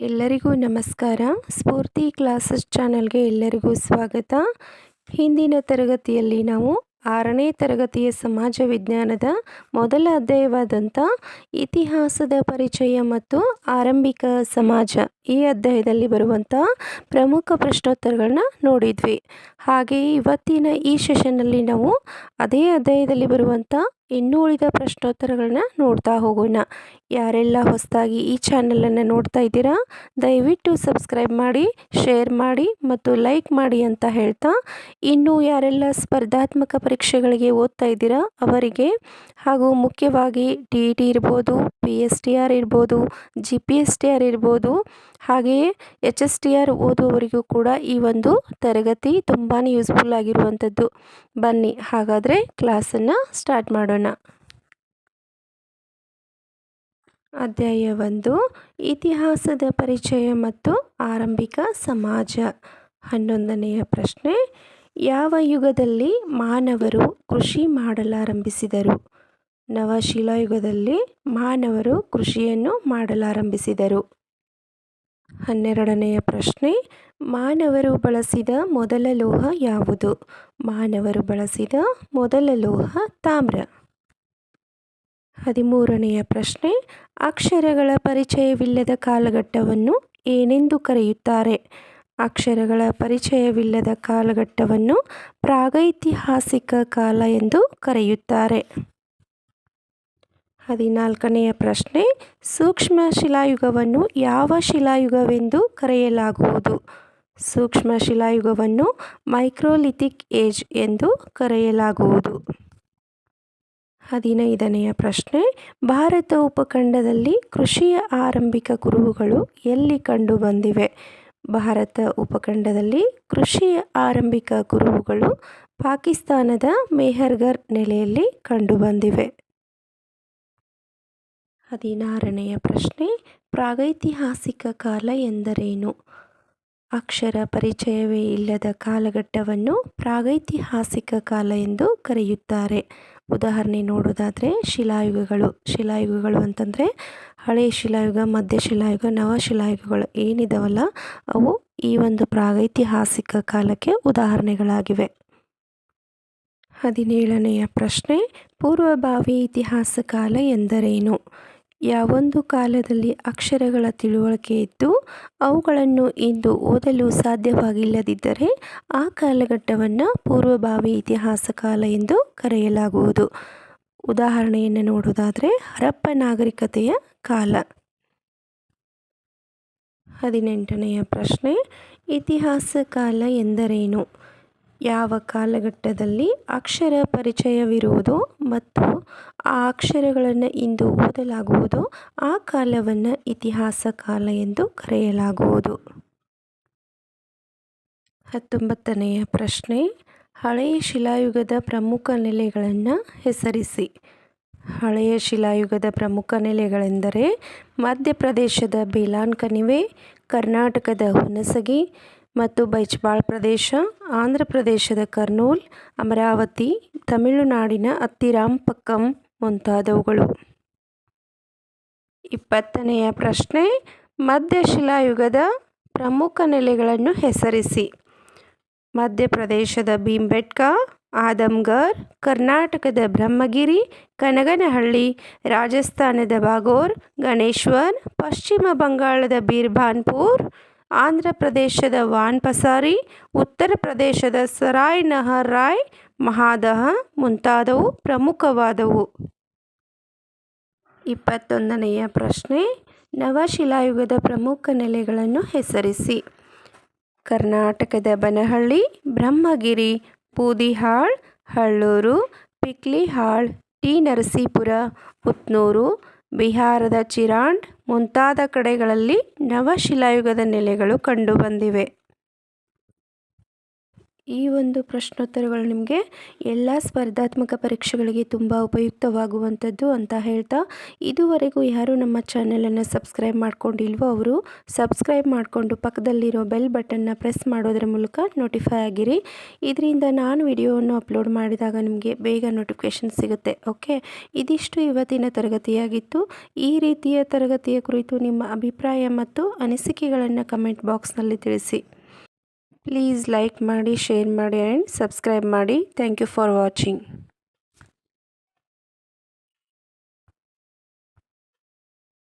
ಎಲ್ಲರಿಗೂ ನಮಸ್ಕಾರ. ಸ್ಫೂರ್ತಿ ಕ್ಲಾಸಸ್ ಚಾನಲ್ಗೆ ಎಲ್ಲರಿಗೂ ಸ್ವಾಗತ. ಹಿಂದಿನ ತರಗತಿಯಲ್ಲಿ ನಾವು ಆರನೇ ತರಗತಿಯ ಸಮಾಜ ವಿಜ್ಞಾನದ ಮೊದಲ ಅಧ್ಯಾಯವಾದಂಥ ಇತಿಹಾಸದ ಪರಿಚಯ ಮತ್ತು ಆರಂಭಿಕ ಸಮಾಜ ಈ ಅಧ್ಯಾಯದಲ್ಲಿ ಬರುವಂಥ ಪ್ರಮುಖ ಪ್ರಶ್ನೋತ್ತರಗಳನ್ನ ನೋಡಿದ್ವಿ. ಹಾಗೆಯೇ ಇವತ್ತಿನ ಈ ಸೆಷನ್ನಲ್ಲಿ ನಾವು ಅದೇ ಅಧ್ಯಾಯದಲ್ಲಿ ಬರುವಂಥ ಇನ್ನೂ ಉಳಿದ ಪ್ರಶ್ನೋತ್ತರಗಳನ್ನ ನೋಡ್ತಾ ಹೋಗೋಣ. ಯಾರೆಲ್ಲ ಹೊಸದಾಗಿ ಈ ಚಾನಲನ್ನು ನೋಡ್ತಾ ಇದ್ದೀರಾ, ದಯವಿಟ್ಟು ಸಬ್ಸ್ಕ್ರೈಬ್ ಮಾಡಿ, ಶೇರ್ ಮಾಡಿ ಮತ್ತು ಲೈಕ್ ಮಾಡಿ ಅಂತ ಹೇಳ್ತಾ, ಇನ್ನು ಯಾರೆಲ್ಲ ಸ್ಪರ್ಧಾತ್ಮಕ ಪರೀಕ್ಷೆಗಳಿಗೆ ಓದ್ತಾ ಇದ್ದೀರಾ, ಅವರಿಗೆ ಹಾಗೂ ಮುಖ್ಯವಾಗಿ ಟಿ ಇ ಟಿ ಇರ್ಬೋದು, ಪಿ ಎಸ್ ಟಿ ಆರ್ ಇರ್ಬೋದು, G P S T R ಇರ್ಬೋದು, ಹಾಗೆಯೇ ಎಚ್ ಎಸ್ ಟಿ ಆರ್ ಓದುವವರಿಗೂ ಕೂಡ ಈ ಒಂದು ತರಗತಿ ತುಂಬಾ ಯೂಸ್ಫುಲ್ ಆಗಿರುವಂಥದ್ದು. ಬನ್ನಿ, ಹಾಗಾದರೆ ಕ್ಲಾಸನ್ನು ಸ್ಟಾರ್ಟ್ ಮಾಡೋಣ. ಅಧ್ಯಾಯ ಒಂದು ಇತಿಹಾಸದ ಪರಿಚಯ ಮತ್ತು ಆರಂಭಿಕ ಸಮಾಜ. ಹನ್ನೊಂದನೆಯ ಪ್ರಶ್ನೆ, ಯಾವ ಯುಗದಲ್ಲಿ ಮಾನವರು ಕೃಷಿ ಮಾಡಲಾರಂಭಿಸಿದರು? ನವಶಿಲಾಯುಗದಲ್ಲಿ ಮಾನವರು ಕೃಷಿಯನ್ನು ಮಾಡಲಾರಂಭಿಸಿದರು. ಹನ್ನೆರಡನೆಯ ಪ್ರಶ್ನೆ, ಮಾನವರು ಬಳಸಿದ ಮೊದಲ ಲೋಹ ಯಾವುದು? ಮಾನವರು ಬಳಸಿದ ಮೊದಲ ಲೋಹ ತಾಮ್ರ. ಹದಿಮೂರನೆಯ ಪ್ರಶ್ನೆ, ಅಕ್ಷರಗಳ ಪರಿಚಯವಿಲ್ಲದ ಕಾಲಘಟ್ಟವನ್ನು ಏನೆಂದು ಕರೆಯುತ್ತಾರೆ? ಅಕ್ಷರಗಳ ಪರಿಚಯವಿಲ್ಲದ ಕಾಲಘಟ್ಟವನ್ನು ಪ್ರಾಗೈತಿಹಾಸಿಕ ಕಾಲ ಎಂದು ಕರೆಯುತ್ತಾರೆ. ಹದಿನಾಲ್ಕನೆಯ ಪ್ರಶ್ನೆ, ಸೂಕ್ಷ್ಮ ಶಿಲಾಯುಗವನ್ನು ಯಾವ ಶಿಲಾಯುಗವೆಂದು ಕರೆಯಲಾಗುವುದು? ಸೂಕ್ಷ್ಮ ಶಿಲಾಯುಗವನ್ನು ಮೈಕ್ರೋಲಿಥಿಕ್ ಏಜ್ ಎಂದು ಕರೆಯಲಾಗುವುದು. ಹದಿನೈದನೆಯ ಪ್ರಶ್ನೆ, ಭಾರತ ಉಪಖಂಡದಲ್ಲಿ ಕೃಷಿಯ ಆರಂಭಿಕ ಗುರುಗಳು ಎಲ್ಲಿ ಕಂಡುಬಂದಿವೆ? ಭಾರತ ಉಪಖಂಡದಲ್ಲಿ ಕೃಷಿಯ ಆರಂಭಿಕ ಗುರುಗಳು ಪಾಕಿಸ್ತಾನದ ಮೆಹರ್ಗರ್ ನೆಲೆಯಲ್ಲಿ ಕಂಡುಬಂದಿವೆ. ಹದಿನಾರನೆಯ ಪ್ರಶ್ನೆ, ಪ್ರಾಗೈತಿಹಾಸಿಕ ಕಾಲ ಎಂದರೇನು? ಅಕ್ಷರ ಪರಿಚಯವೇ ಇಲ್ಲದ ಕಾಲಘಟ್ಟವನ್ನು ಪ್ರಾಗೈತಿಹಾಸಿಕ ಕಾಲ ಎಂದು ಕರೆಯುತ್ತಾರೆ. ಉದಾಹರಣೆ ನೋಡೋದಾದರೆ ಶಿಲಾಯುಗಗಳು. ಶಿಲಾಯುಗಗಳು ಅಂತಂದರೆ ಹಳೆಯ ಶಿಲಾಯುಗ, ಮಧ್ಯ ಶಿಲಾಯುಗ, ನವ ಶಿಲಾಯುಗಗಳು ಏನಿದಾವಲ್ಲ, ಅವು ಈ ಒಂದು ಪ್ರಾಗೈತಿಹಾಸಿಕ ಕಾಲಕ್ಕೆ ಉದಾಹರಣೆಗಳಾಗಿವೆ. ಹದಿನೇಳನೆಯ ಪ್ರಶ್ನೆ, ಪೂರ್ವಭಾವಿ ಇತಿಹಾಸ ಕಾಲ ಎಂದರೇನು? ಯಾವೊಂದು ಕಾಲದಲ್ಲಿ ಅಕ್ಷರಗಳ ತಿಳುವಳಿಕೆ ಇದ್ದು, ಅವುಗಳನ್ನು ಇಂದು ಓದಲು ಸಾಧ್ಯವಾಗಿಲ್ಲದಿದ್ದರೆ ಆ ಕಾಲಘಟ್ಟವನ್ನು ಪೂರ್ವಭಾವಿ ಇತಿಹಾಸ ಕಾಲ ಎಂದು ಕರೆಯಲಾಗುವುದು. ಉದಾಹರಣೆಯನ್ನು ನೋಡೋದಾದರೆ ಹರಪ್ಪ ನಾಗರಿಕತೆಯ ಕಾಲ. ಹದಿನೆಂಟನೆಯ ಪ್ರಶ್ನೆ, ಇತಿಹಾಸ ಕಾಲ ಎಂದರೇನು? ಯಾವ ಕಾಲಘಟ್ಟದಲ್ಲಿ ಅಕ್ಷರ ಪರಿಚಯವಿರುವುದೋ ಮತ್ತು ಆ ಅಕ್ಷರಗಳನ್ನು ಇಂದು ಓದಲಾಗುವುದೋ, ಆ ಕಾಲವನ್ನು ಇತಿಹಾಸ ಕಾಲ ಎಂದು ಕರೆಯಲಾಗುವುದು. ಹತ್ತೊಂಬತ್ತನೆಯ ಪ್ರಶ್ನೆ, ಹಳೆಯ ಶಿಲಾಯುಗದ ಪ್ರಮುಖ ನೆಲೆಗಳನ್ನು ಹೆಸರಿಸಿ. ಹಳೆಯ ಶಿಲಾಯುಗದ ಪ್ರಮುಖ ನೆಲೆಗಳೆಂದರೆ ಮಧ್ಯಪ್ರದೇಶದ ಬೇಲಾನ್ ಕಣಿವೆ, ಕರ್ನಾಟಕದ ಹುಣಸಗಿ ಮತ್ತು ಬೈಚ್ಬಾಳ್ ಪ್ರದೇಶ, ಆಂಧ್ರ ಪ್ರದೇಶದ ಕರ್ನೂಲ್, ಅಮರಾವತಿ, ತಮಿಳುನಾಡಿನ ಅತ್ತಿರಾಂಪಕ್ಕಂ ಮುಂತಾದವುಗಳು. ಇಪ್ಪತ್ತನೆಯ ಪ್ರಶ್ನೆ ಮಧ್ಯಶಿಲಾಯುಗದ ಪ್ರಮುಖ ನೆಲೆಗಳನ್ನು ಹೆಸರಿಸಿ. ಮಧ್ಯಪ್ರದೇಶದ ಭೀಂಬೆಟ್ಕ ಆದಮ್ಗರ್, ಕರ್ನಾಟಕದ ಬ್ರಹ್ಮಗಿರಿ, ಕನಗನಹಳ್ಳಿ, ರಾಜಸ್ಥಾನದ ಬಾಗೋರ್, ಗಣೇಶ್ವರ್, ಪಶ್ಚಿಮ ಬಂಗಾಳದ ಬೀರ್ಭಾನ್ಪುರ್ ಆಂಧ್ರ ಪ್ರದೇಶದ ವಾನ್ಪಸಾರಿ, ಉತ್ತರ ಪ್ರದೇಶದ ಸರಾಯ್ ನಹರ್ ರಾಯ್ ಮಹಾದಹ ಮುಂತಾದವು ಪ್ರಮುಖವಾದವು. ಇಪ್ಪತ್ತೊಂದನೆಯ ಪ್ರಶ್ನೆ, ನವಶಿಲಾಯುಗದ ಪ್ರಮುಖ ನೆಲೆಗಳನ್ನು ಹೆಸರಿಸಿ. ಕರ್ನಾಟಕದ ಬನಹಳ್ಳಿ, ಬ್ರಹ್ಮಗಿರಿ ಪೂದಿಹಾಳ್ ಹಳ್ಳೂರು, ಪಿಕ್ಲಿಹಾಳ್, ಟಿ ನರಸೀಪುರ, ಉತ್ನೂರು, ಬಿಹಾರದ ಚಿರಾಂಡ್ ಮುಂತಾದ ಕಡೆಗಳಲ್ಲಿ ನವಶಿಲಾಯುಗದ ನೆಲೆಗಳು ಕಂಡುಬಂದಿವೆ ಈ ಒಂದು ಪ್ರಶ್ನೋತ್ತರಗಳು ನಿಮಗೆ ಎಲ್ಲ ಸ್ಪರ್ಧಾತ್ಮಕ ಪರೀಕ್ಷೆಗಳಿಗೆ ತುಂಬ ಉಪಯುಕ್ತವಾಗುವಂಥದ್ದು ಅಂತ ಹೇಳ್ತಾ, ಇದುವರೆಗೂ ಯಾರು ನಮ್ಮ ಚಾನಲನ್ನು ಸಬ್ಸ್ಕ್ರೈಬ್ ಮಾಡ್ಕೊಂಡಿಲ್ವೋ ಅವರು ಸಬ್ಸ್ಕ್ರೈಬ್ ಮಾಡಿಕೊಂಡು ಪಕ್ಕದಲ್ಲಿರೋ ಬೆಲ್ ಬಟನ್ನ ಪ್ರೆಸ್ ಮಾಡೋದ್ರ ಮೂಲಕ ನೋಟಿಫೈ ಆಗಿರಿ. ಇದರಿಂದ ನಾನು ವಿಡಿಯೋವನ್ನು ಅಪ್ಲೋಡ್ ಮಾಡಿದಾಗ ನಿಮಗೆ ಬೇಗ ನೋಟಿಫಿಕೇಷನ್ ಸಿಗುತ್ತೆ, ಓಕೆ? ಇದಿಷ್ಟು ಇವತ್ತಿನ ತರಗತಿಯಾಗಿತ್ತು. ಈ ರೀತಿಯ ತರಗತಿಯ ಕುರಿತು ನಿಮ್ಮ ಅಭಿಪ್ರಾಯ ಮತ್ತು ಅನಿಸಿಕೆಗಳನ್ನು ಕಮೆಂಟ್ ಬಾಕ್ಸ್ನಲ್ಲಿ ತಿಳಿಸಿ. ಪ್ಲೀಸ್ ಲೈಕ್ ಮಾಡಿ ಶೇರ್ ಮಾಡಿ ಆ್ಯಂಡ್ ಸಬ್ಸ್ಕ್ರೈಬ್ ಮಾಡಿ. Thank you for watching